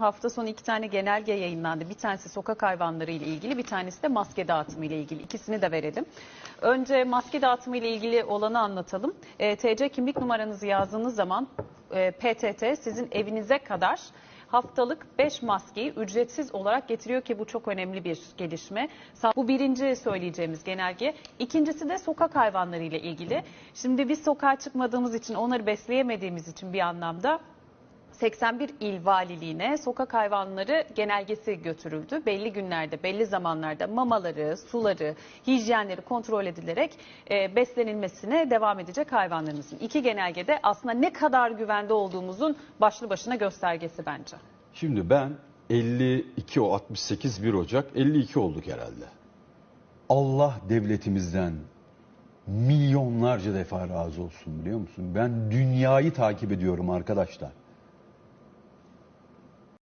hafta sonu iki tane genelge yayınlandı. Bir tanesi sokak hayvanları ile ilgili, bir tanesi de maske dağıtımı ile ilgili. İkisini de verelim. Önce maske dağıtımı ile ilgili olanı anlatalım. E, TC kimlik numaranızı yazdığınız zaman e, PTT sizin evinize kadar haftalık 5 maskeyi ücretsiz olarak getiriyor ki bu çok önemli bir gelişme. Bu birinci söyleyeceğimiz genelge. İkincisi de sokak hayvanları ile ilgili. Şimdi biz sokağa çıkmadığımız için, onları besleyemediğimiz için bir anlamda 81 il valiliğine sokak hayvanları genelgesi götürüldü. Belli günlerde, belli zamanlarda mamaları, suları, hijyenleri kontrol edilerek e, beslenilmesine devam edecek hayvanlarımızın. İki genelgede aslında ne kadar güvende olduğumuzun başlı başına göstergesi bence. Şimdi ben 52 o 68 1 Ocak 52 olduk herhalde. Allah devletimizden milyonlarca defa razı olsun biliyor musun? Ben dünyayı takip ediyorum arkadaşlar.